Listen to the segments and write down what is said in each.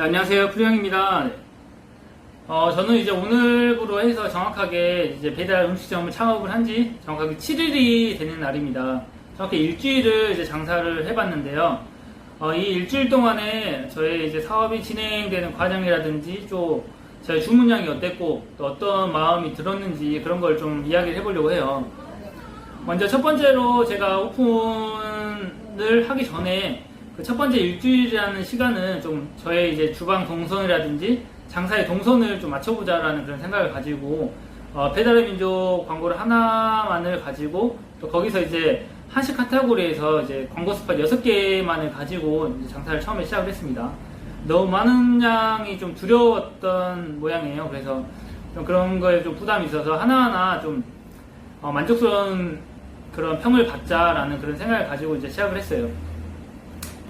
네, 안녕하세요. 프리형입니다. 어, 저는 이제 오늘부로 해서 정확하게 이제 배달 음식점을 창업을 한 지 정확하게 7일이 되는 날입니다. 정확히 일주일을 이제 장사를 해봤는데요. 어, 이 일주일 동안에 저의 이제 사업이 진행되는 과정이라든지 또 저희 주문량이 어땠고 또 어떤 마음이 들었는지 그런 걸 좀 이야기를 해보려고 해요. 먼저 첫 번째로 제가 오픈을 하기 전에 그 첫 번째 일주일이라는 시간은 좀 저의 이제 주방 동선이라든지 장사의 동선을 좀 맞춰보자라는 그런 생각을 가지고 어, 배달의 민족 광고를 하나만을 가지고 또 거기서 이제 한식 카테고리에서 이제 광고 스팟 6개만을 가지고 장사를 처음에 시작을 했습니다. 너무 많은 양이 좀 두려웠던 모양이에요. 그래서 좀 그런 거에 좀 부담이 있어서 하나하나 좀 어, 만족스러운 그런 평을 받자라는 그런 생각을 가지고 이제 시작을 했어요.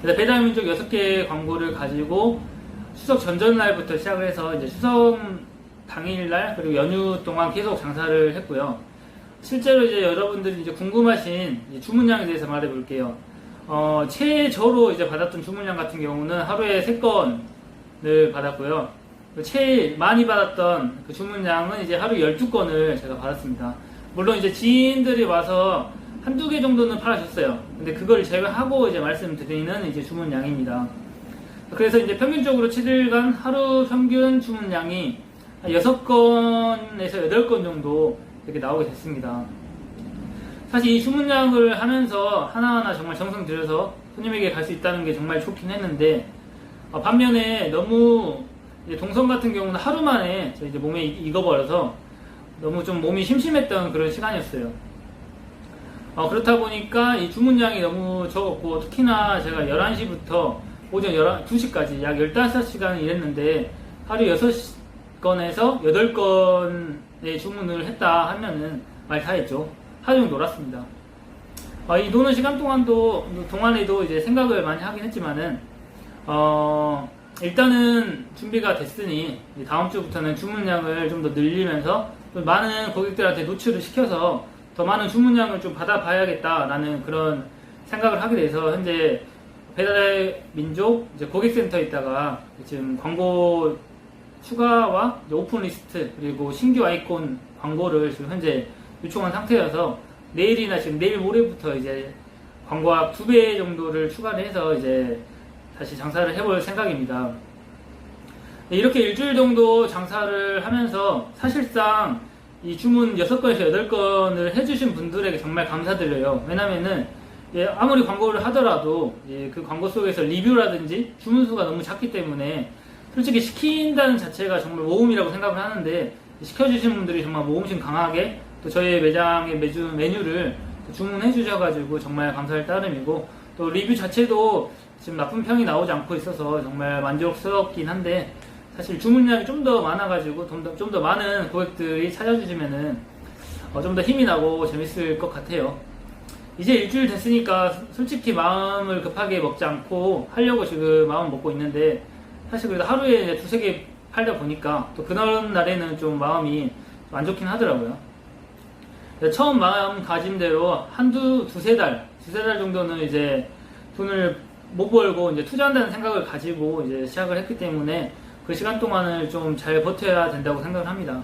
그래서 배달 민족 6개 광고를 가지고 추석 전전날부터 시작을 해서 이제 추석 당일날 그리고 연휴 동안 계속 장사를 했고요. 실제로 이제 여러분들이 이제 궁금하신 이제 주문량에 대해서 말해 볼게요. 어, 최저로 이제 받았던 주문량 같은 경우는 하루에 3건을 받았고요. 그 제일 많이 받았던 그 주문량은 이제 하루 12건을 제가 받았습니다. 물론 이제 지인들이 와서 한두 개 정도는 팔아줬어요. 근데 그걸 제외하고 이제 말씀드리는 이제 주문량입니다. 그래서 이제 평균적으로 7일간 하루 평균 주문량이 한 6건에서 8건 정도 이렇게 나오게 됐습니다. 사실 이 주문량을 하면서 하나하나 정말 정성 들여서 손님에게 갈 수 있다는 게 정말 좋긴 했는데 어, 반면에 너무 동선 같은 경우는 하루 만에 저 이제 몸에 이- 익어버려서 너무 좀 몸이 심심했던 그런 시간이었어요. 어, 그렇다 보니까 이 주문량이 너무 적었고 특히나 제가 11시부터 오전 11, 2시까지 약 15시간 일했는데 하루 6건에서 8건의 주문을 했다 하면은 말 다 했죠. 하루 종일 놀았습니다. 어, 이 노는 시간 동안도, 동안에도 이제 생각을 많이 하긴 했지만은, 어, 일단은 준비가 됐으니 다음 주부터는 주문량을 좀 더 늘리면서 좀 많은 고객들한테 노출을 시켜서 더 많은 주문량을 좀 받아봐야겠다라는 그런 생각을 하게 돼서 현재 배달의 민족 이제 고객센터에 있다가 지금 광고 추가와 오픈 리스트 그리고 신규 아이콘 광고를 지금 현재 요청한 상태여서 내일이나 지금 내일 모레부터 이제 광고학 두배 정도를 추가를 해서 이제 다시 장사를 해볼 생각입니다. 네, 이렇게 일주일 정도 장사를 하면서 사실상 이 주문 6건에서 8건을 해주신 분들에게 정말 감사드려요. 왜냐면은 예, 아무리 광고를 하더라도 예, 그 광고 속에서 리뷰라든지 주문 수가 너무 작기 때문에 솔직히 시킨다는 자체가 정말 모험이라고 생각을 하는데 시켜주신 분들이 정말 모험심 강하게 또 저희 매장의 매주 메뉴를 또 주문해 주셔가지고 정말 감사할 따름이고 또 리뷰 자체도 지금 나쁜 평이 나오지 않고 있어서 정말 만족스럽긴 한데 사실 주문량이 좀 더 많아가지고 좀 더, 좀 더 많은 고객들이 찾아주시면은 어, 좀 더 힘이 나고 재밌을 것 같아요. 이제 일주일 됐으니까 솔직히 마음을 급하게 먹지 않고 하려고 지금 마음 먹고 있는데 사실 그래도 하루에 두세 개 팔다 보니까 또 그런 날에는 좀 마음이 좀 안 좋긴 하더라고요. 처음 마음가짐대로 한두 두세 달, 두세 달 정도는 이제 돈을 못 벌고 이제 투자한다는 생각을 가지고 이제 시작을 했기 때문에 그 시간 동안을 좀 잘 버텨야 된다고 생각을 합니다.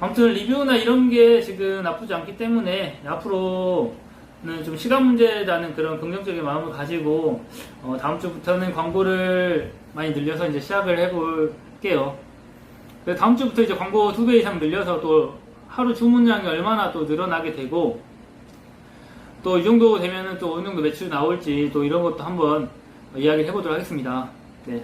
아무튼 리뷰나 이런 게 지금 나쁘지 않기 때문에 앞으로는 좀 시간 문제라는 그런 긍정적인 마음을 가지고 어, 다음 주부터는 광고를 많이 늘려서 이제 시작을 해볼게요. 다음 주부터 이제 광고 두 배 이상 늘려서 또 하루 주문량이 얼마나 또 늘어나게 되고 또 이 정도 되면은 또 어느 정도 매출 나올지 또 이런 것도 한번 이야기를 해보도록 하겠습니다. 네.